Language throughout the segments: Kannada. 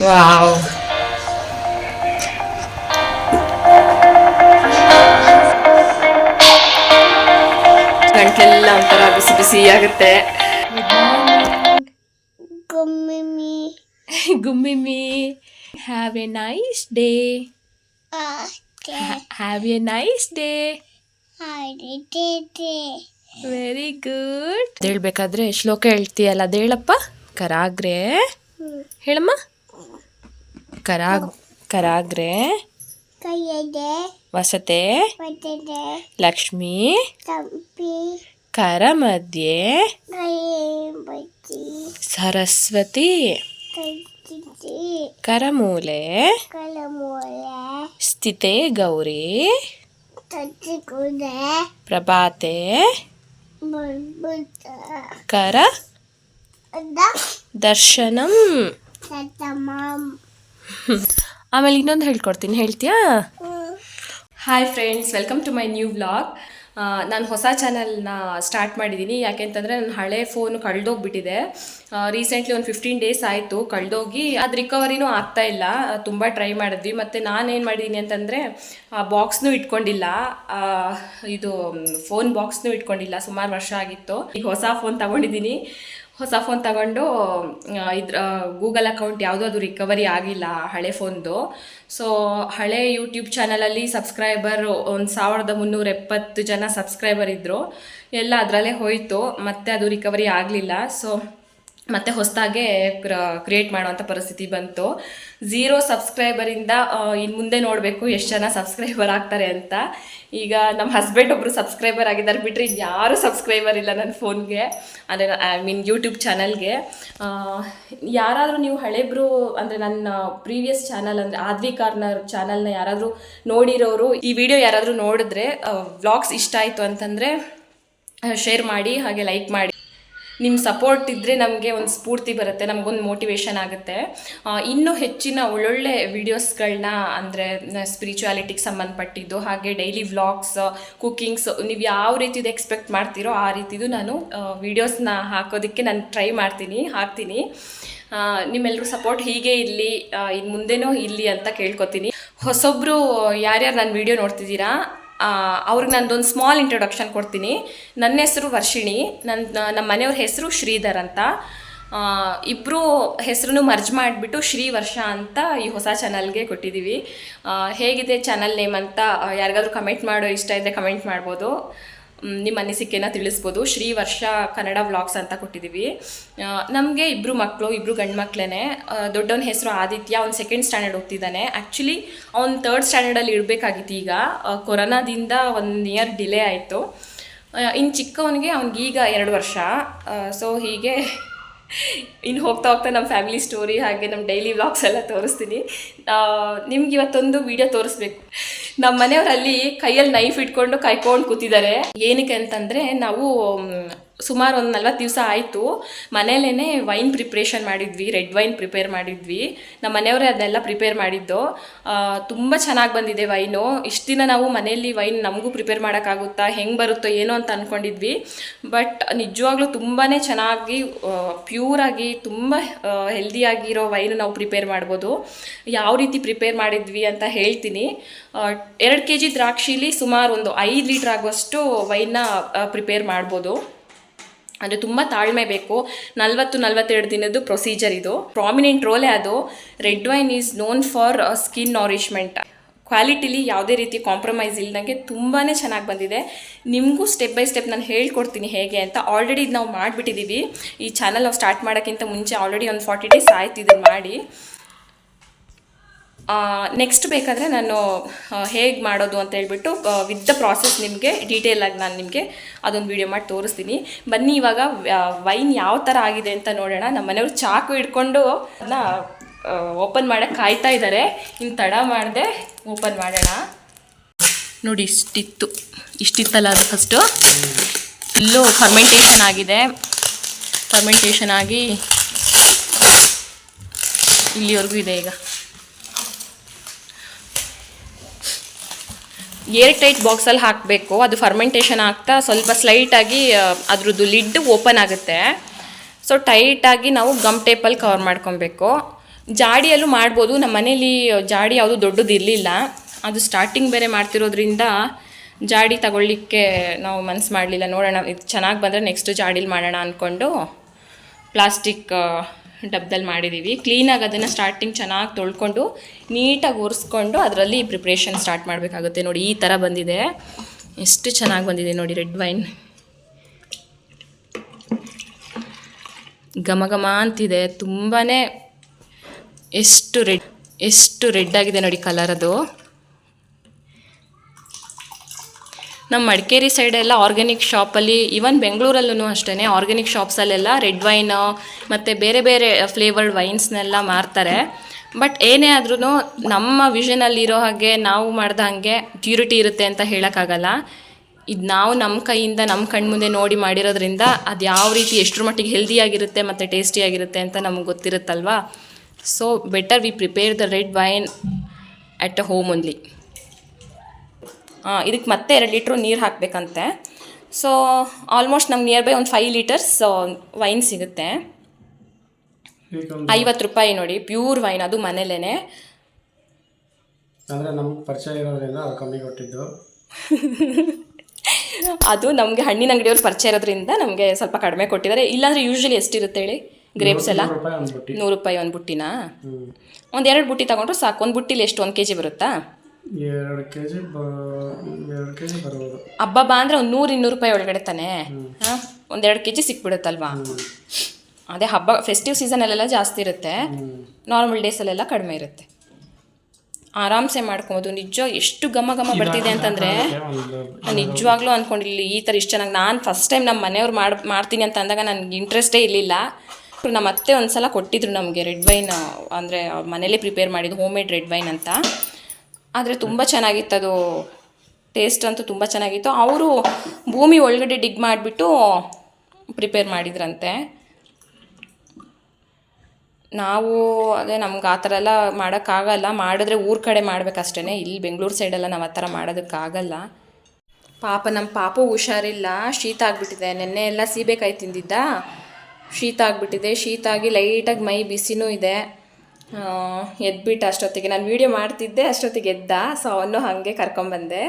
ವಾವ್ ಗಂಟೆಲ್ಲ ಒಂಥರ ಬಿಸಿ ಬಿಸಿ ಆಗುತ್ತೆ. ಗುಮ್ಮಿಮಿ. ಗುಮ್ಮಿಮಿ. Have a nice day. Have a nice day. Very good ಹೇಳ್ಬೇಕಾದ್ರೆ ಶ್ಲೋಕ ಹೇಳ್ತೀಯಲ್ಲ ಅದೇಳಪ್ಪ? ಹೇಳಪ್ಪ ಕರಾಗ್ರೆ ಹೇಳಮ್ಮ? ಕರಾಗ್ ಕರಾಗ್ರೆ ಕೈಯದೆ ವಸತೆ ಬರ್ತದೆ ಲಕ್ಷ್ಮಿ ತಂಪಿ ಕರ ಮಧ್ಯೆ ಕೈ ಬಜ್ಜಿ ಸರಸ್ವತಿ ಕೈತಿದ್ದಿ ಕರಮೂಲೆ ಕಲಮೂಲೆ ಸ್ಥಿತೆ ಗೌರಿ ತತ್ತಿ ಕೂದೆ ಪ್ರಭಾತೆ ಬುದ್ಧ ಕರ ಅದ ದರ್ಶನಂ ಸತ್ತಮಾಮ್ ಆಮೇಲೆ ಇನ್ನೊಂದು ಹೇಳ್ಕೊಡ್ತೀನಿ, ಹೇಳ್ತೀಯಾ? Hi friends welcome to my new vlog ನಾನು ಹೊಸ ಚಾನಲ್ನ ಸ್ಟಾರ್ಟ್ ಮಾಡಿದ್ದೀನಿ ಯಾಕೆಂತಂದರೆ ನನ್ನ ಹಳೆ ಫೋನು ಕಳೆದೋಗ್ಬಿಟ್ಟಿದೆ. ರೀಸೆಂಟ್ಲಿ ಒಂದು ಫಿಫ್ಟೀನ್ ಡೇಸ್ ಆಯಿತು ಕಳೆದೋಗಿ. ಅದು ರಿಕವರಿನೂ ಆಗ್ತಾ ಇಲ್ಲ. ತುಂಬ ಟ್ರೈ ಮಾಡಿದ್ವಿ. ಮತ್ತು ನಾನೇನು ಮಾಡಿದ್ದೀನಿ ಅಂತಂದರೆ ಬಾಕ್ಸ್ನೂ ಇಟ್ಕೊಂಡಿಲ್ಲ. ಇದು ಫೋನ್ ಬಾಕ್ಸ್ನೂ ಇಟ್ಕೊಂಡಿಲ್ಲ. ಸುಮಾರು ವರ್ಷ ಆಗಿತ್ತು. ಈಗ ಹೊಸ ಫೋನ್ ತಗೊಂಡಿದ್ದೀನಿ ಹೊಸ ಫೋನ್ ತಗೊಂಡು ಇದ್ರ ಗೂಗಲ್ ಅಕೌಂಟ್ ಯಾವುದೂ ಅದು ರಿಕವರಿ ಆಗಿಲ್ಲ, ಹಳೆ ಫೋನ್ದು ಸೊ ಹಳೆ ಯೂಟ್ಯೂಬ್ ಚಾನಲಲ್ಲಿ ಸಬ್ಸ್ಕ್ರೈಬರ್ ಒಂದು ಸಾವಿರದ ಮುನ್ನೂರ ಎಪ್ಪತ್ತು ಜನ ಸಬ್ಸ್ಕ್ರೈಬರ್ ಇದ್ದರು ಎಲ್ಲ ಅದರಲ್ಲೇ ಹೋಯಿತು, ಮತ್ತೆ ಅದು ರಿಕವರಿ ಆಗಲಿಲ್ಲ. ಸೊ ಮತ್ತೆ ಹೊಸದಾಗೆ ಕ್ರಿಯೇಟ್ ಮಾಡುವಂಥ ಪರಿಸ್ಥಿತಿ ಬಂತು. ಝೀರೋ ಸಬ್ಸ್ಕ್ರೈಬರಿಂದ ಇನ್ನು ಮುಂದೆ ನೋಡಬೇಕು ಎಷ್ಟು ಜನ ಸಬ್ಸ್ಕ್ರೈಬರ್ ಆಗ್ತಾರೆ ಅಂತ. ಈಗ ನಮ್ಮ ಹಸ್ಬೆಂಡ್ ಒಬ್ಬರು ಸಬ್ಸ್ಕ್ರೈಬರ್ ಆಗಿದ್ದಾರೆ ಬಿಟ್ಟರೆ ಯಾರು ಸಬ್ಸ್ಕ್ರೈಬರ್ ಇಲ್ಲ ನನ್ನ ಫೋನ್ಗೆ ಅಂದರೆ ಐ ಮೀನ್ ಯೂಟ್ಯೂಬ್ ಚಾನಲ್ಗೆ ಯಾರಾದರೂ ನೀವು ಹಳೆಬ್ರು, ಅಂದರೆ ನನ್ನ ಪ್ರೀವಿಯಸ್ ಚಾನಲ್ ಅಂದರೆ ಆದ್ವಿ ಕಾರ್ನರ್ ಚಾನಲ್ನ ಯಾರಾದರೂ ನೋಡಿರೋರು, ಈ ವಿಡಿಯೋ ಯಾರಾದರೂ ನೋಡಿದ್ರೆ ವ್ಲಾಗ್ಸ್ ಇಷ್ಟ ಆಯಿತು ಅಂತಂದರೆ ಶೇರ್ ಮಾಡಿ, ಹಾಗೆ ಲೈಕ್ ಮಾಡಿ. ನಿಮ್ಮ ಸಪೋರ್ಟ್ ಇದ್ದರೆ ನಮಗೆ ಒಂದು ಸ್ಫೂರ್ತಿ ಬರುತ್ತೆ ನಮಗೊಂದು ಮೋಟಿವೇಶನ್ ಆಗುತ್ತೆ. ಇನ್ನೂ ಹೆಚ್ಚಿನ ಒಳ್ಳೊಳ್ಳೆ ವೀಡಿಯೋಸ್ಗಳನ್ನ ಅಂದರೆ ಸ್ಪಿರಿಚುಯಾಲಿಟಿಗೆ ಸಂಬಂಧಪಟ್ಟಿದ್ದು, ಹಾಗೆ ಡೈಲಿ ವ್ಲಾಗ್ಸ್ ಕುಕ್ಕಿಂಗ್ಸ್ ನೀವು ಯಾವ ರೀತಿದು ಎಕ್ಸ್ಪೆಕ್ಟ್ ಮಾಡ್ತೀರೋ ಆ ರೀತಿದು ನಾನು ವೀಡಿಯೋಸ್ನ ಹಾಕೋದಕ್ಕೆ ನಾನು ಟ್ರೈ ಮಾಡ್ತೀನಿ, ಹಾಕ್ತೀನಿ. ನಿಮ್ಮೆಲ್ಲರೂ ಸಪೋರ್ಟ್ ಹೀಗೆ ಇರಲಿ ಇನ್ನು ಮುಂದೆನೂ ಇರಲಿ ಅಂತ ಕೇಳ್ಕೊತೀನಿ. ಹೊಸೊಬ್ಬರು ಯಾರ್ಯಾರು ನನ್ನ ವಿಡಿಯೋ ನೋಡ್ತಿದ್ದೀರಾ ಅವ್ರಿಗೆ ನಂದೊಂದು ಸ್ಮಾಲ್ ಇಂಟ್ರೊಡಕ್ಷನ್ ಕೊಡ್ತೀನಿ. ನನ್ನ ಹೆಸರು ವರ್ಷಿಣಿ ನನ್ನ ನಮ್ಮ ಮನೆಯವ್ರ ಹೆಸರು ಶ್ರೀಧರ್ ಅಂತ. ಇಬ್ಬರು ಹೆಸರನ್ನು ಮರ್ಜ್ ಮಾಡಿಬಿಟ್ಟು ಶ್ರೀ ವರ್ಷ ಅಂತ ಈ ಹೊಸ ಚಾನಲ್ಗೆ ಕೊಟ್ಟಿದ್ದೀವಿ ಹೇಗಿದೆ ಚಾನಲ್ ನೇಮ್ ಅಂತ ಯಾರಿಗಾದ್ರೂ ಕಮೆಂಟ್ ಮಾಡೋ ಇಷ್ಟ ಇದ್ದರೆ ಕಮೆಂಟ್ ಮಾಡ್ಬೋದು. ನಿಮ್ಮ ಅನಿಸಿಕೆನ ತಿಳಿಸ್ಬೋದು. ಶ್ರೀ ವರ್ಷ ಕನ್ನಡ ವ್ಲಾಗ್ಸ್ ಅಂತ ಕೊಟ್ಟಿದ್ದೀವಿ. ನಮಗೆ ಇಬ್ಬರು ಮಕ್ಕಳು ಇಬ್ಬರು ಗಂಡು ಮಕ್ಕಳೇ ದೊಡ್ಡವನ ಹೆಸರು ಆದಿತ್ಯ, ಅವ್ನು ಸೆಕೆಂಡ್ ಸ್ಟ್ಯಾಂಡರ್ಡ್ ಹೋಗ್ತಿದ್ದಾನೆ ಆ್ಯಕ್ಚುಲಿ ಅವ್ನು ತರ್ಡ್ ಸ್ಟ್ಯಾಂಡರ್ಡಲ್ಲಿ ಇಡಬೇಕಾಗಿತ್ತು ಈಗ. ಕೊರೋನಾದಿಂದ ಒಂದು ಇಯರ್ ಡಿಲೇ ಆಯಿತು. ಇನ್ನು ಚಿಕ್ಕವನಿಗೆ ಅವ್ನಿಗೀಗ ಎರಡು ವರ್ಷ. ಸೊ ಹೀಗೆ ಇನ್ನು ಹೋಗ್ತಾ ಹೋಗ್ತಾ ನಮ್ಮ ಫ್ಯಾಮಿಲಿ ಸ್ಟೋರಿ ಹಾಗೆ ನಮ್ಮ ಡೈಲಿ ವ್ಲಾಗ್ಸ್ ಎಲ್ಲ ತೋರಿಸ್ತೀನಿ. ನಿಮ್ಗೆ ಇವತ್ತೊಂದು ವಿಡಿಯೋ ತೋರಿಸ್ಬೇಕು. ನಮ್ಮ ಮನೆಯವರಲ್ಲಿ ಕೈಯಲ್ಲಿ ನೈಫ್ ಇಟ್ಕೊಂಡು ಕಾಯ್ಕೊಂಡು ಕೂತಿದ್ದಾರೆ. ಏನಕ್ಕೆ ಅಂತಂದರೆ ನಾವು ಸುಮಾರು ಒಂದು ನಲ್ವತ್ತು ದಿವಸ ಆಯಿತು. ಮನೇಲೇ ವೈನ್ ಪ್ರಿಪ್ರೇಷನ್ ಮಾಡಿದ್ವಿ ರೆಡ್ ವೈನ್ ಪ್ರಿಪೇರ್ ಮಾಡಿದ್ವಿ. ನಮ್ಮ ಮನೆಯವರೇ ಅದನ್ನೆಲ್ಲ ಪ್ರಿಪೇರ್ ಮಾಡಿದ್ದು. ತುಂಬ ಚೆನ್ನಾಗಿ ಬಂದಿದೆ ವೈನು ಇಷ್ಟು ದಿನ ನಾವು ಮನೆಯಲ್ಲಿ ವೈನ್ ನಮಗೂ ಪ್ರಿಪೇರ್ ಮಾಡೋಕ್ಕಾಗುತ್ತಾ, ಹೆಂಗೆ ಬರುತ್ತೋ ಏನೋ ಅಂತ ಅಂದ್ಕೊಂಡಿದ್ವಿ ಬಟ್ ನಿಜವಾಗ್ಲೂ ತುಂಬಾ ಚೆನ್ನಾಗಿ ಪ್ಯೂರಾಗಿ ತುಂಬ ಹೆಲ್ದಿಯಾಗಿರೋ ವೈನ್ ನಾವು ಪ್ರಿಪೇರ್ ಮಾಡ್ಬೋದು. ಯಾವ ರೀತಿ ಪ್ರಿಪೇರ್ ಮಾಡಿದ್ವಿ ಅಂತ ಹೇಳ್ತೀನಿ. ಎರಡು ಕೆ ಜಿ ದ್ರಾಕ್ಷಿಲಿ ಸುಮಾರು ಒಂದು ಐದು ಲೀಟ್ರ್ ಆಗುವಷ್ಟು ವೈನ್ನ ಪ್ರಿಪೇರ್ ಮಾಡ್ಬೋದು. ಅಂದರೆ ತುಂಬ ತಾಳ್ಮೆ ಬೇಕು. ನಲ್ವತ್ತು, ನಲ್ವತ್ತೆರಡು ದಿನದ್ದು ಪ್ರೊಸೀಜರ್ ಇದು. ಪ್ರಾಮಿನೆಂಟ್ ರೋಲೇ ಅದು. Red wine is known for skin nourishment ಕ್ವಾಲಿಟಿಲಿ ಯಾವುದೇ ರೀತಿ ಕಾಂಪ್ರಮೈಸ್ ಇಲ್ಲದಂಗೆ ತುಂಬಾ ಚೆನ್ನಾಗಿ ಬಂದಿದೆ. ನಿಮಗೂ ಸ್ಟೆಪ್ ಬೈ ಸ್ಟೆಪ್ ನಾನು ಹೇಳ್ಕೊಡ್ತೀನಿ ಹೇಗೆ ಅಂತ ಆಲ್ರೆಡಿ ಇದು ನಾವು ಮಾಡಿಬಿಟ್ಟಿದ್ದೀವಿ ಈ ಚಾನಲ್ ನಾವು ಸ್ಟಾರ್ಟ್ ಮಾಡೋಕ್ಕಿಂತ ಮುಂಚೆ ಆಲ್ರೆಡಿ ಒಂದು ಫಾರ್ಟಿ ಡೇಸ್ ಆಯ್ತು ಇದನ್ನು ಮಾಡಿ. ನೆಕ್ಸ್ಟ್ ಬೇಕಾದರೆ ನಾನು ಹೇಗೆ ಮಾಡೋದು ಅಂತ ಹೇಳ್ಬಿಟ್ಟು ವಿತ್ ದ ಪ್ರಾಸೆಸ್ ನಿಮಗೆ ಡೀಟೇಲಾಗಿ ನಾನು ನಿಮಗೆ ಅದೊಂದು ವಿಡಿಯೋ ಮಾಡಿ ತೋರಿಸ್ತೀನಿ. ಬನ್ನಿ ಇವಾಗ ವೈನ್ ಯಾವ ಥರ ಆಗಿದೆ ಅಂತ ನೋಡೋಣ. ನಮ್ಮ ಮನೆಯವ್ರು ಚಾಕು ಹಿಡ್ಕೊಂಡು ಅದನ್ನ ಓಪನ್ ಮಾಡೋಕ್ಕೆ ಕಾಯ್ತಾ ಇದ್ದಾರೆ ಇನ್ನು ತಡ ಮಾಡಿದೆ ಓಪನ್ ಮಾಡೋಣ. ನೋಡಿ ಇಷ್ಟಿತ್ತು. ಇಷ್ಟಿತ್ತಲ್ಲ ಅದು ಫಸ್ಟು ಇಲ್ಲೂ ಫರ್ಮೆಂಟೇಷನ್ ಆಗಿದೆ. ಫರ್ಮೆಂಟೇಷನ್ ಆಗಿ ಇಲ್ಲಿವರೆಗೂ ಇದೆ ಈಗ. ಏರ್ ಟೈಟ್ ಬಾಕ್ಸಲ್ಲಿ ಹಾಕಬೇಕು. ಅದು ಫರ್ಮೆಂಟೇಷನ್ ಆಗ್ತಾ ಸ್ವಲ್ಪ ಸ್ಲೈಟಾಗಿ ಅದ್ರದ್ದು ಲಿಡ್ ಓಪನ್ ಆಗುತ್ತೆ. ಸೊ ಟೈಟಾಗಿ ನಾವು ಗಮ್ ಟೇಪಲ್ಲಿ ಕವರ್ ಮಾಡ್ಕೊಬೇಕು. ಜಾಡಿಯಲ್ಲೂ ಮಾಡ್ಬೋದು. ನಮ್ಮ ಮನೇಲಿ ಜಾಡಿ ಯಾವುದು ದೊಡ್ಡದು ಇರಲಿಲ್ಲ. ಅದು ಸ್ಟಾರ್ಟಿಂಗ್ ಬೇರೆ ಮಾಡ್ತಿರೋದ್ರಿಂದ ಜಾಡಿ ತಗೊಳ್ಳಿಕ್ಕೆ ನಾವು ಮನ್ಸು ಮಾಡಲಿಲ್ಲ. ನೋಡೋಣ, ಇದು ಚೆನ್ನಾಗಿ ಬಂದರೆ ನೆಕ್ಸ್ಟ್ ಜಾಡಿಲಿ ಮಾಡೋಣ ಅಂದ್ಕೊಂಡು ಪ್ಲಾಸ್ಟಿಕ್ ಡಬ್ದಲ್ಲಿ ಮಾಡಿದ್ದೀವಿ ಕ್ಲೀನಾಗಿ ಅದನ್ನು ಸ್ಟಾರ್ಟಿಂಗ್ ಚೆನ್ನಾಗಿ ತೊಳ್ಕೊಂಡು ನೀಟಾಗಿ ಒರೆಸ್ಕೊಂಡು ಅದರಲ್ಲಿ ಪ್ರಿಪ್ರೇಷನ್ ಸ್ಟಾರ್ಟ್ ಮಾಡಬೇಕಾಗುತ್ತೆ ನೋಡಿ, ಈ ಥರ ಬಂದಿದೆ. ಎಷ್ಟು ಚೆನ್ನಾಗಿ ಬಂದಿದೆ ನೋಡಿ ರೆಡ್ ವೈನ್. ಘಮ ಘಮ ಅಂತಿದೆ ತುಂಬಾ ಎಷ್ಟು ರೆಡ್ ಎಷ್ಟು ರೆಡ್ ಆಗಿದೆ ನೋಡಿ ಕಲರ್ ಅದು. ನಮ್ಮ ಮಡಿಕೇರಿ ಸೈಡೆಲ್ಲ ಆರ್ಗ್ಯಾನಿಕ್ ಶಾಪಲ್ಲಿ ಈವನ್ ಬೆಂಗಳೂರಲ್ಲೂ ಅಷ್ಟೇ ಆರ್ಗ್ಯಾನಿಕ್ ಶಾಪ್ಸಲ್ಲೆಲ್ಲ ರೆಡ್ ವೈನು ಮತ್ತು ಬೇರೆ ಬೇರೆ ಫ್ಲೇವರ್ಡ್ ವೈನ್ಸ್ನೆಲ್ಲ ಮಾರ್ತಾರೆ. ಬಟ್ ಏನೇ ಆದ್ರೂ ನಮ್ಮ ವಿಷನಲ್ಲಿರೋ ಹಾಗೆ ನಾವು ಮಾಡ್ದ ಹಾಗೆ ಪ್ಯೂರಿಟಿ ಇರುತ್ತೆ ಅಂತ ಹೇಳೋಕ್ಕಾಗಲ್ಲ. ಇದು ನಾವು ನಮ್ಮ ಕೈಯಿಂದ ನಮ್ಮ ಕಣ್ಮುಂದೆ ನೋಡಿ ಮಾಡಿರೋದ್ರಿಂದ ಅದು ಯಾವ ರೀತಿ ಎಷ್ಟರ ಮಟ್ಟಿಗೆ ಹೆಲ್ದಿಯಾಗಿರುತ್ತೆ ಮತ್ತು ಟೇಸ್ಟಿಯಾಗಿರುತ್ತೆ ಅಂತ ನಮಗೆ ಗೊತ್ತಿರುತ್ತಲ್ವಾ? So better we prepare the red wine at a home only ಇದಕ್ಕೆ ಮತ್ತೆ ಎರಡು ಲೀಟ್ರು ನೀರು ಹಾಕಬೇಕಂತೆ. ಸೊ ಆಲ್ಮೋಸ್ಟ್ ನಮ್ಗೆ ನಿಯರ್ ಬೈ ಒಂದು ಫೈವ್ ಲೀಟರ್ಸ್ ವೈನ್ ಸಿಗುತ್ತೆ. ಐವತ್ತು ರೂಪಾಯಿ ನೋಡಿ ಪ್ಯೂರ್ ವೈನ್ ಅದು ಮನೇಲೇ ಅಂದರೆ ನಮ್ಗೆ ಪರಿಚಯ ಇರೋದ್ರಿಂದ ಕಮ್ಮಿ ಕೊಟ್ಟಿದ್ದು. ಅದು ನಮಗೆ ಹಣ್ಣಿನ ಅಂಗಡಿಯವ್ರು ಪರಿಚಯ ಇರೋದ್ರಿಂದ ನಮಗೆ ಸ್ವಲ್ಪ ಕಡಿಮೆ ಕೊಟ್ಟಿದ್ದಾರೆ. ಇಲ್ಲಾಂದರೆ ಯೂಶ್ವಲಿ ಎಷ್ಟಿರುತ್ತೆ ಹೇಳಿ? ಗ್ರೇಪ್ಸ್ ಎಲ್ಲ? ನೂರು ರೂಪಾಯಿ ಒಂದು ಬುಟ್ಟಿನಾ? ಒಂದು ಎರಡು ಬುಟ್ಟಿ ತಗೊಂಡ್ರೆ ಸಾಕು. ಒಂದು ಬುಟ್ಟಿಲಿ ಎಷ್ಟು? ಒಂದು ಕೆ ಜಿ ಬರುತ್ತಾ? ಎರಡು ಕೆ ಜಿ ಎರಡು ಕೆ ಜಿ ಬರ್ಬೋದು ಹಬ್ಬ ಬಾ ಅಂದರೆ ಒಂದು ನೂರು ಇನ್ನೂರು ರೂಪಾಯಿ ಒಳಗಡೆ ತಾನೇ. ಹಾಂ? ಒಂದೆರಡು ಕೆ ಜಿ ಸಿಕ್ಬಿಡುತ್ತಲ್ವಾ? ಅದೇ ಹಬ್ಬ ಫೆಸ್ಟಿವ್ ಸೀಸನಲ್ಲೆಲ್ಲ ಜಾಸ್ತಿ ಇರುತ್ತೆ. ನಾರ್ಮಲ್ ಡೇಸಲ್ಲೆಲ್ಲ ಕಡಿಮೆ ಇರುತ್ತೆ. ಆರಾಮ್ಸೆ ಮಾಡ್ಕೊಬೋದು. ನಿಜ ಎಷ್ಟು ಘಮ ಘಮ ಬರ್ತಿದೆ ಅಂತಂದರೆ ನಿಜವಾಗ್ಲೂ ಅಂದ್ಕೊಂಡಿಲ್ಲ ಈ ಥರ ಇಷ್ಟು ಚೆನ್ನಾಗಿ ನಾನು ಫಸ್ಟ್ ಟೈಮ್ ನಮ್ಮ ಮನೆಯವ್ರು ಮಾಡಿ ಮಾಡ್ತೀನಿ ಅಂತ ಅಂದಾಗ ನನಗೆ ಇಂಟ್ರೆಸ್ಟೇ ಇರಲಿಲ್ಲ. ನಮ್ಮ ಅತ್ತೆ ಒಂದು ಸಲ ಕೊಟ್ಟಿದ್ರು ನಮಗೆ ರೆಡ್ ವೈನ್ ಅಂದರೆ ಮನೇಲೇ ಪ್ರಿಪೇರ್ ಮಾಡಿದ್ದು ಹೋಮ್ ಮೇಡ್ ರೆಡ್ ವೈನ್ ಅಂತ. ಆದರೆ ತುಂಬ ಚೆನ್ನಾಗಿತ್ತು ಅದು ಟೇಸ್ಟ್ ಅಂತೂ ತುಂಬ ಚೆನ್ನಾಗಿತ್ತು. ಅವರು ಭೂಮಿ ಒಳಗಡೆ ಡಿಗ್ ಮಾಡಿಬಿಟ್ಟು ಪ್ರಿಪೇರ್ ಮಾಡಿದ್ರಂತೆ. ನಾವು ಅದೇ ನಮ್ಗೆ ಆ ಥರ ಎಲ್ಲ ಮಾಡೋಕ್ಕಾಗಲ್ಲ. ಮಾಡಿದ್ರೆ ಊರ ಕಡೆ ಮಾಡಬೇಕಷ್ಟೇ ಇಲ್ಲಿ ಬೆಂಗಳೂರು ಸೈಡೆಲ್ಲ ನಾವು ಆ ಥರ ಮಾಡೋದಕ್ಕಾಗಲ್ಲ. ಪಾಪ ನಮ್ಮ ಪಾಪ ಹುಷಾರಿಲ್ಲ. ಶೀತ ಆಗಿಬಿಟ್ಟಿದೆ. ನೆನ್ನೆ ಎಲ್ಲ ಸೀಬೆಕಾಯಿ ತಿಂದಿದ್ದ. ಶೀತ ಆಗಿಬಿಟ್ಟಿದೆ. ಶೀತ ಆಗಿ ಲೈಟಾಗಿ ಮೈ ಬಿಸಿನೂ ಇದೆ. ಎದ್ಬಿಟ್ಟು ಅಷ್ಟೊತ್ತಿಗೆ, ನಾನು ವೀಡಿಯೋ ಮಾಡ್ತಿದ್ದೆ, ಅಷ್ಟೊತ್ತಿಗೆ ಎದ್ದ. ಸೊ ಅವನು ಹಾಗೆ ಕರ್ಕೊಂಬಂದೆ.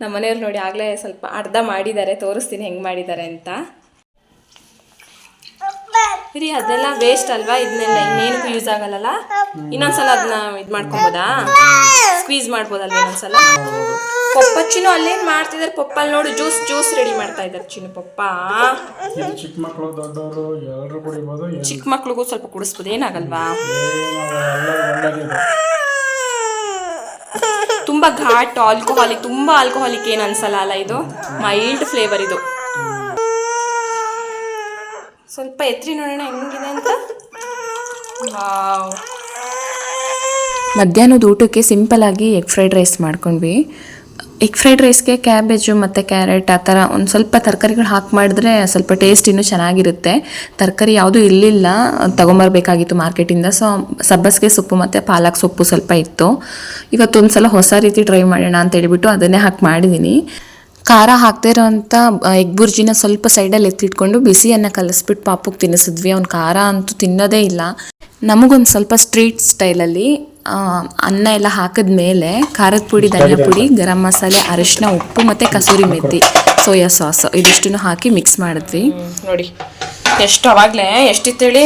ನಮ್ಮ ಮನೆಯವ್ರು ನೋಡಿ ಆಗಲೇ ಸ್ವಲ್ಪ ಅರ್ಧ ಮಾಡಿದ್ದಾರೆ, ತೋರಿಸ್ತೀನಿ ಹೆಂಗೆ ಮಾಡಿದ್ದಾರೆ ಅಂತ. ರೀ ಅದೆಲ್ಲ ವೇಸ್ಟ್ ಅಲ್ವಾ? ಇದನ್ನೆಲ್ಲ ಇನ್ನೇನಕ್ಕೂ ಯೂಸ್ ಆಗಲ್ಲ ಇನ್ನೊಂದ್ಸಲ ಅದನ್ನ ಇದು ಮಾಡ್ಕೊಬೋದಾ? ಸ್ಕ್ವೀಸ್ ಮಾಡ್ಬೋದಲ್ವ ಇನ್ನೊಂದ್ಸಲ? ಪಪ್ಪ ಚಿನ್ನು ಮಾಡ್ತಿದಾರೆ ಮಾಡ್ತಿದ್ದಾರೆ ಪಪ್ಪಲ್ಲಿ ನೋಡು ಜ್ಯೂಸ್ ಜ್ಯೂಸ್ ರೆಡಿ ಮಾಡ್ತಾ ಇದ್ದಾರೆ ಚಿನ್ನು ಪಪ್ಪ. ಇದು ಚಿಕ್ಕ ಮಕ್ಕಳು ದೊಡ್ಡವರು ಎಲ್ಲರೂ ಕುಡಿಬೋದು ಚಿಕ್ಕ ಮಕ್ಳಿಗೂ ಸ್ವಲ್ಪ ಕುಡಿಸ್ಬೋದು ಏನಾಗಲ್ವಾ? ತುಂಬಾ ತುಂಬ ಘಾಟ್ ಆಲ್ಕೋಹಾಲಿಕ್ ತುಂಬಾ ಆಲ್ಕೋಹಾಲಿಕ್ ಏನ್ ಅನ್ಸಲ್ಲ ಅಲ್ಲ ಇದು? ಮೈಲ್ಡ್ ಫ್ಲೇವರ್ ಇದು. ಸ್ವಲ್ಪ ಎತ್ರಿ ನೋಡೋಣ ಹೆಂಗಿದೆ ಅಂತ. ವಾವ್ ಮಧ್ಯಾಹ್ನದ ಊಟಕ್ಕೆ ಸಿಂಪಲ್ ಆಗಿ ಎಗ್ ಫ್ರೈಡ್ ರೈಸ್ ಮಾಡ್ಕೊಂಡ್ವಿ. ಎಗ್ ಫ್ರೈಡ್ ರೈಸ್ಗೆ ಕ್ಯಾಬೇಜು ಮತ್ತು ಕ್ಯಾರೆಟ್ ಆ ಥರ ಒಂದು ಸ್ವಲ್ಪ ತರಕಾರಿಗಳು ಹಾಕಿ ಮಾಡಿದ್ರೆ ಸ್ವಲ್ಪ ಟೇಸ್ಟ್ ಇನ್ನೂ ಚೆನ್ನಾಗಿರುತ್ತೆ. ತರಕಾರಿ ಯಾವುದೂ ಇರಲಿಲ್ಲ, ತೊಗೊಂಬರ್ಬೇಕಾಗಿತ್ತು ಮಾರ್ಕೆಟಿಂದ ಸೊ ಸಬ್ಬಸಿಗೆ ಸೊಪ್ಪು ಮತ್ತು ಪಾಲಕ್ ಸೊಪ್ಪು ಸ್ವಲ್ಪ ಇತ್ತು. ಇವತ್ತೊಂದು ಸಲ ಹೊಸ ರೀತಿ ಟ್ರೈ ಮಾಡೋಣ ಅಂತ ಹೇಳಿಬಿಟ್ಟು ಅದನ್ನೇ ಹಾಕಿ ಮಾಡಿದ್ದೀನಿ ಖಾರ ಹಾಕದೇ ಇರೋಂಥ ಎಗ್ ಬುರ್ಜಿನ ಸ್ವಲ್ಪ ಸೈಡಲ್ಲಿ ಎತ್ತಿಟ್ಕೊಂಡು ಬಿಸಿಯನ್ನು ಕಲಸ್ಬಿಟ್ಟು ಪಾಪಕ್ಕೆ ತಿನ್ನಿಸಿದ್ವಿ. ಅವ್ನು ಖಾರ ಅಂತೂ ತಿನ್ನೋದೇ ಇಲ್ಲ. ನಮಗೊಂದು ಸ್ವಲ್ಪ ಸ್ಟ್ರೀಟ್ ಸ್ಟೈಲಲ್ಲಿ ಅನ್ನ ಎಲ್ಲ ಹಾಕಿದ ಮೇಲೆ ಖಾರದ ಪುಡಿ ಧನಿಯಾ ಪುಡಿ ಗರಂ ಮಸಾಲೆ ಅರಿಶಿನ ಉಪ್ಪು ಮತ್ತು ಕಸೂರಿ ಮೆತ್ತಿ ಸೋಯಾ ಸಾಸ್ ಇದಿಷ್ಟನ್ನು ಹಾಕಿ ಮಿಕ್ಸ್ ಮಾಡಿದ್ವಿ. ನೋಡಿ. ಎಷ್ಟು ಅವಾಗಲೇ ಎಷ್ಟಿತ್ತು ಹೇಳಿ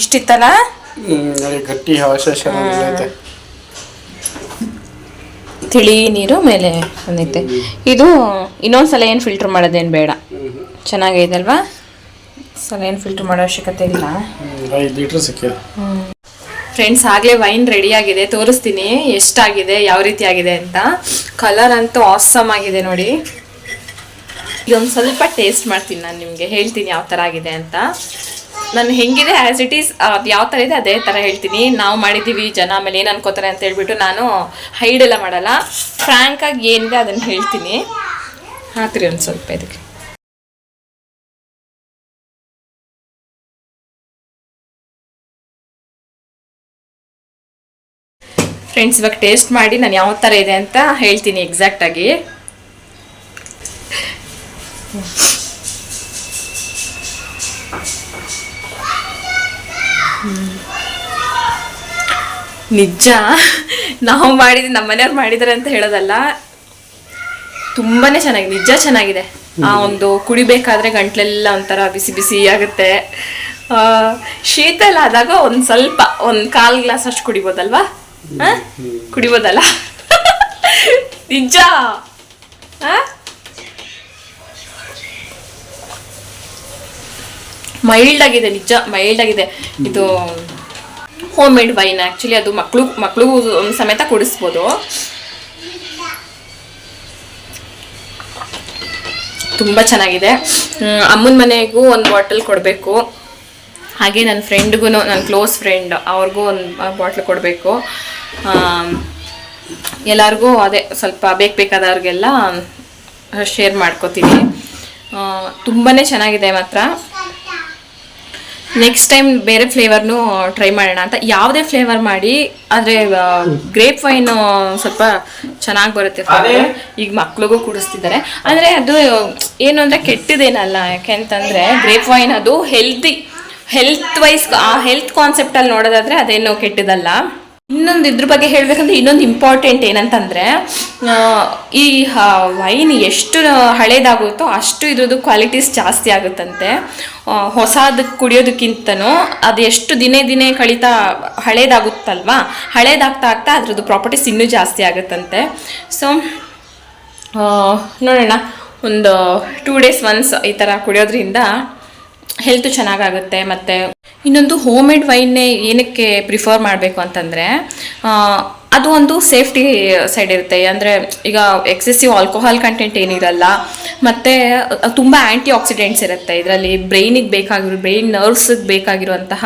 ಇಷ್ಟಿತ್ತಲ್ಲ ನೋಡಿ ಗಟ್ಟಿ ತಿಳಿ ನೀರು ಮೇಲೆ ಬಂದೈತೆ ಇದು ಇನ್ನೊಂದ್ಸಲ ಏನು ಫಿಲ್ಟರ್ ಮಾಡೋದೇನು ಬೇಡ. ಚೆನ್ನಾಗಿದೆ ಅಲ್ವಾ? ಸಲ ಏನು ಫಿಲ್ಟರ್ ಮಾಡೋ ಅವಶ್ಯಕತೆ ಇಲ್ಲ. ಫ್ರೆಂಡ್ಸ್ ಆಗಲೇ ವೈನ್ ರೆಡಿಯಾಗಿದೆ ಆಗಿದೆ. ತೋರಿಸ್ತೀನಿ ಎಷ್ಟಾಗಿದೆ ಯಾವ ರೀತಿ ಆಗಿದೆ ಅಂತ. ಕಲರ್ ಅಂತೂ ಆಸಮ್ ಆಗಿದೆ ನೋಡಿ. ಇದೊಂದು ಸ್ವಲ್ಪ ಟೇಸ್ಟ್ ಮಾಡ್ತೀನಿ ನಾನು ನಿಮಗೆ. ಹೇಳ್ತೀನಿ ಯಾವ ಥರ ಆಗಿದೆ ಅಂತ. ನಾನು ಹೆಂಗಿದೆ ಆ್ಯಸ್ ಇಟ್ ಈಸ್ ಅದು ಯಾವ ಥರ ಇದೆ ಅದೇ ಥರ ಹೇಳ್ತೀನಿ. ನಾವು ಮಾಡಿದ್ದೀವಿ, ಜನ ಆಮೇಲೆ ಏನು ಅನ್ಕೋತಾರೆ ಅಂತ ಹೇಳ್ಬಿಟ್ಟು ನಾನು ಹೈಡ್ ಎಲ್ಲ ಮಾಡಲ್ಲ. ಫ್ರ್ಯಾಂಕಾಗಿ ಏನಿದೆ ಅದನ್ನು ಹೇಳ್ತೀನಿ. ಹಾಕ್ರಿ ಒಂದು ಸ್ವಲ್ಪ ಇದಕ್ಕೆ. ಫ್ರೆಂಡ್ಸ್ ಇವಾಗ ಟೇಸ್ಟ್ ಮಾಡಿ ನಾನು ಯಾವ ಥರ ಇದೆ ಅಂತ ಹೇಳ್ತೀನಿ ಎಕ್ಸಾಕ್ಟಾಗಿ ನಿಜ. ನಾವು ಮಾಡಿದ ನಮ್ಮ ಮನೆಯವ್ರು ಮಾಡಿದ್ದಾರೆ ಅಂತ ಹೇಳೋದಲ್ಲ. ತುಂಬಾನೇ ಚೆನ್ನಾಗಿದೆ ನಿಜ ಚೆನ್ನಾಗಿದೆ. ಆ ಒಂದು ಕುಡಿಬೇಕಾದ್ರೆ ಗಂಟ್ಲೆಲ್ಲ ಒಂಥರ ಬಿಸಿ ಬಿಸಿ ಆಗುತ್ತೆ. ಆ, ಶೀತಲ ಆದಾಗ ಒಂದ್ ಸ್ವಲ್ಪ ಒಂದ್ ಕಾಲ್ ಗ್ಲಾಸ್ ಅಷ್ಟು ಕುಡಿಬೋದಲ್ವಾ? ಕುಡಿಬೋದಲ್ಲ? ನಿಜ. ಮೈಲ್ಡ್ ಆಗಿದೆ ನಿಜ ಮೈಲ್ಡ್ ಆಗಿದೆ. ಇದು ಹೋಮ್ ಮೇಡ್ ವೈನ್ ಆ್ಯಕ್ಚುಲಿ ಅದು ಮಕ್ಕಳು ಮಕ್ಕಳಿಗೂ ಸಮೇತ ಕುಡಿಸ್ಬೋದು. ತುಂಬ ಚೆನ್ನಾಗಿದೆ. ಅಮ್ಮನ ಮನೆಗೂ ಒಂದು ಬಾಟಲ್ ಕೊಡಬೇಕು. ಹಾಗೆ ನನ್ನ ಫ್ರೆಂಡ್ಗೂ ನನ್ನ ಕ್ಲೋಸ್ ಫ್ರೆಂಡ್ ಅವ್ರಿಗೂ ಒಂದು ಬಾಟ್ಲ್ ಕೊಡಬೇಕು. ಎಲ್ಲರಿಗೂ ಅದೇ ಸ್ವಲ್ಪ ಬೇಕು ಬೇಕಾದವ್ರಿಗೆಲ್ಲ ಶೇರ್ ಮಾಡ್ಕೋತೀನಿ. ತುಂಬಾ ಚೆನ್ನಾಗಿದೆ ಮಾತ್ರ. ನೆಕ್ಸ್ಟ್ ಟೈಮ್ ಬೇರೆ ಫ್ಲೇವರ್ನು ಟ್ರೈ ಮಾಡೋಣ ಅಂತ. ಯಾವುದೇ ಫ್ಲೇವರ್ ಮಾಡಿ ಆದರೆ ಗ್ರೇಪ್ ವೈನ್ ಸ್ವಲ್ಪ ಚೆನ್ನಾಗಿ ಬರುತ್ತೆ. ಈಗ ಮಕ್ಳಿಗೂ ಕುಡಿಸ್ತಿದ್ದಾರೆ. ಅಂದರೆ ಅದು ಏನು ಅಂದರೆ ಕೆಟ್ಟದೇನಲ್ಲ. ಯಾಕೆಂತಂದರೆ ಗ್ರೇಪ್ ವೈನ್ ಅದು ಹೆಲ್ದಿ ಹೆಲ್ತ್ ವೈಸ್ ಆ ಹೆಲ್ತ್ ಕಾನ್ಸೆಪ್ಟಲ್ಲಿ ನೋಡೋದಾದರೆ ಅದೇನು ಕೆಟ್ಟದಲ್ಲ. ಇನ್ನೊಂದು ಇದ್ರ ಬಗ್ಗೆ ಹೇಳಬೇಕಂದ್ರೆ ಇನ್ನೊಂದು ಇಂಪಾರ್ಟೆಂಟ್ ಏನಂತಂದರೆ ಈ ವೈನ್ ಎಷ್ಟು ಹಳೇದಾಗುತ್ತೋ ಅಷ್ಟು ಇದ್ರದ್ದು ಕ್ವಾಲಿಟೀಸ್ ಜಾಸ್ತಿ ಆಗುತ್ತಂತೆ. ಹೊಸದಕ್ಕೆ ಹೊಸಾದ್ ಕುಡಿಯೋದಕ್ಕಿಂತನೂ ಅದು ಎಷ್ಟು ದಿನೇ ದಿನೇ ಕಳೀತಾ ಹಳೇದಾಗುತ್ತಲ್ವಾ? ಹಳೇದಾಗ್ತಾ ಆಗ್ತಾ ಅದ್ರದ್ದು ಪ್ರಾಪರ್ಟೀಸ್ ಇನ್ನೂ ಜಾಸ್ತಿ ಆಗುತ್ತಂತೆ. ಸೊ ನೋಡೋಣ, ಒಂದು ಟೂ ಡೇಸ್ ಒನ್ಸ್ ಈ ಥರ ಕುಡಿಯೋದ್ರಿಂದ ಹೆಲ್ತ್ ಚೆನ್ನಾಗಾಗುತ್ತೆ ಮತ್ತು ಇನ್ನೊಂದು ಹೋಮ್ ಮೇಡ್ ವೈನ್ನೇ ಏನಕ್ಕೆ ಪ್ರಿಫರ್ ಮಾಡಬೇಕು ಅಂತಂದರೆ ಅದು ಒಂದು ಸೇಫ್ಟಿ ಸೈಡ್ ಇರುತ್ತೆ. ಅಂದರೆ ಈಗ ಎಕ್ಸೆಸಿವ್ ಆಲ್ಕೋಹಾಲ್ ಕಂಟೆಂಟ್ ಏನಿರಲ್ಲ, ಮತ್ತು ತುಂಬ ಆ್ಯಂಟಿ ಆಕ್ಸಿಡೆಂಟ್ಸ್ ಇರುತ್ತೆ. ಇದರಲ್ಲಿ ಬ್ರೈನಿಗೆ ಬೇಕಾಗಿರೋ ಬ್ರೈನ್ ನರ್ವ್ಸಿಗೆ ಬೇಕಾಗಿರುವಂತಹ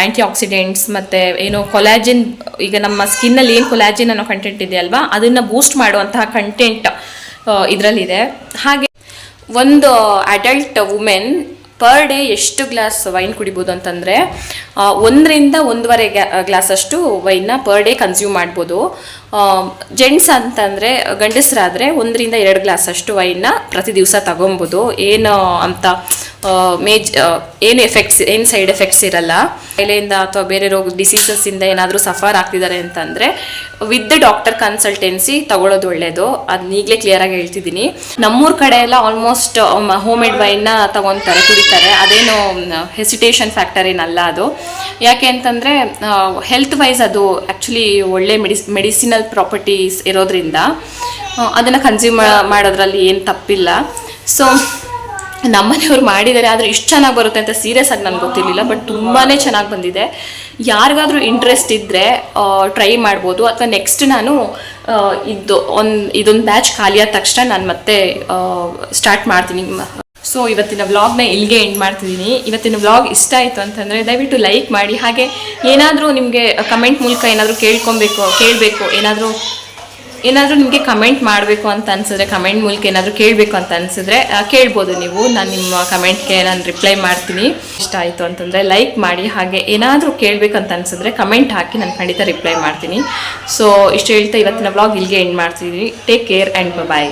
ಆ್ಯಂಟಿ ಆಕ್ಸಿಡೆಂಟ್ಸ್ ಮತ್ತು ಏನು ಕೊಲಾಜಿನ್ ಈಗ ನಮ್ಮ ಸ್ಕಿನ್ನಲ್ಲಿ ಏನು ಕೊಲಾಜಿನ್ ಅನ್ನೋ ಕಂಟೆಂಟ್ ಇದೆ ಅಲ್ವಾ ಅದನ್ನು ಬೂಸ್ಟ್ ಮಾಡುವಂತಹ ಕಂಟೆಂಟ್ ಇದರಲ್ಲಿದೆ. ಹಾಗೆ ಒಂದು ಅಡಲ್ಟ್ ವುಮೆನ್ ಪರ್ ಡೇ ಎಷ್ಟು ಗ್ಲಾಸ್ ವೈನ್ ಕುಡಿಬೋದು ಅಂತಂದರೆ ಒಂದರಿಂದ ಒಂದೂವರೆ ಗ್ಲಾಸಷ್ಟು ವೈನ್ನ ಪರ್ ಡೇ ಕನ್ಸ್ಯೂಮ್ ಮಾಡ್ಬೋದು. ಜೆಂಟ್ಸ್ ಅಂತಂದರೆ, ಗಂಡಸರಾದರೆ ಒಂದರಿಂದ ಎರಡು ಗ್ಲಾಸ್ ಅಷ್ಟು ವೈನ್ನ ಪ್ರತಿ ದಿವಸ ತಗೊಬೋದು. ಏನು, ಅಂತ ಮೇಜ್ ಏನು ಎಫೆಕ್ಟ್ಸ್ ಏನು ಸೈಡ್ ಎಫೆಕ್ಟ್ಸ್ ಇರಲ್ಲ. ಕಾಯಿಲೆಯಿಂದ ಅಥವಾ ಬೇರೆ ರೋಗ ಡಿಸೀಸಸ್ಸಿಂದ ಏನಾದರೂ ಸಫರ್ ಆಗ್ತಿದ್ದಾರೆ ಅಂತಂದರೆ ವಿತ್ ಡಾಕ್ಟರ್ ಕನ್ಸಲ್ಟೆನ್ಸಿ ತಗೊಳ್ಳೋದು ಒಳ್ಳೆಯದು ಅದನ್ನ ಈಗಲೇ ಕ್ಲಿಯರಾಗಿ ಹೇಳ್ತಿದ್ದೀನಿ. ನಮ್ಮೂರ ಕಡೆ ಎಲ್ಲ ಆಲ್ಮೋಸ್ಟ್ ಹೋಮ್ ಮೇಡ್ ವೈನ್ನ ತಗೊತಾರೆ, ಕುಡಿತಾರೆ. ಅದೇನು ಹೆಸಿಟೇಷನ್ ಫ್ಯಾಕ್ಟರ್ ಏನಲ್ಲ ಅದು. ಯಾಕೆ ಅಂತಂದರೆ ಹೆಲ್ತ್ ವೈಸ್ ಅದು ಆ್ಯಕ್ಚುಲಿ ಒಳ್ಳೆ ಮೆಡಿಸ್ ಮೆಡಿಸಿನಲ್ ಪ್ರಾಪರ್ಟೀಸ್ ಇರೋದ್ರಿಂದ ಅದನ್ನು ಕನ್ಸ್ಯೂಮ್ ಮಾಡೋದ್ರಲ್ಲಿ ಏನು ತಪ್ಪಿಲ್ಲ. ಸೊ ನಮ್ಮನೆಯವ್ರು ಮಾಡಿದ್ದಾರೆ, ಆದರೆ ಇಷ್ಟು ಚೆನ್ನಾಗಿ ಬರುತ್ತೆ ಅಂತ ಸೀರಿಯಸ್ ಆಗಿ ನನಗೆ ಗೊತ್ತಿರಲಿಲ್ಲ ಬಟ್ ತುಂಬಾ ಚೆನ್ನಾಗಿ ಬಂದಿದೆ. ಯಾರಿಗಾದರೂ ಇಂಟ್ರೆಸ್ಟ್ ಇದ್ದರೆ ಟ್ರೈ ಮಾಡ್ಬೋದು. ಅಥವಾ ನೆಕ್ಸ್ಟ್ ನಾನು ಇದು ಒಂದು, ಇದೊಂದು ಬ್ಯಾಚ್ ಖಾಲಿಯಾದ ತಕ್ಷಣ ನಾನು ಮತ್ತೆ ಸ್ಟಾರ್ಟ್ ಮಾಡ್ತೀನಿ. ಸೊ ಇವತ್ತಿನ ವ್ಲಾಗ್ನ ಇಲ್ಲಿಗೆ ಎಂಡ್ ಮಾಡ್ತಿದ್ದೀನಿ. ಇವತ್ತಿನ ವ್ಲಾಗ್ ಇಷ್ಟ ಆಯಿತು ಅಂತಂದರೆ ದಯವಿಟ್ಟು ಲೈಕ್ ಮಾಡಿ. ಹಾಗೆ ಏನಾದರೂ ನಿಮಗೆ ಕಮೆಂಟ್ ಮೂಲಕ ಏನಾದರೂ ಕೇಳ್ಕೊಬೇಕು, ಕೇಳಬೇಕು, ಏನಾದರೂ ಏನಾದರೂ ನಿಮಗೆ ಕಮೆಂಟ್ ಮಾಡಬೇಕು ಅಂತ ಅನ್ಸಿದ್ರೆ ಕಮೆಂಟ್ ಮೂಲಕ ಏನಾದರೂ ಕೇಳಬೇಕು ಅಂತ ಅನ್ಸಿದ್ರೆ ಕೇಳ್ಬೋದು ನೀವು. ನಾನು ನಿಮ್ಮ ಕಮೆಂಟ್ಗೆ ನಾನು ರಿಪ್ಲೈ ಮಾಡ್ತೀನಿ. ಇಷ್ಟ ಆಯಿತು ಅಂತಂದರೆ ಲೈಕ್ ಮಾಡಿ. ಹಾಗೆ ಏನಾದರೂ ಕೇಳಬೇಕಂತ ಅನ್ಸಿದ್ರೆ ಕಮೆಂಟ್ ಹಾಕಿ ನಾನು ಖಂಡಿತ ರಿಪ್ಲೈ ಮಾಡ್ತೀನಿ. ಸೊ ಇಷ್ಟು ಹೇಳ್ತಾ ಇವತ್ತಿನ ಬ್ಲಾಗ್ ಇಲ್ಲಿಗೆ ಎಂಡ್ ಮಾಡ್ತಿದ್ದೀನಿ. Take care and bye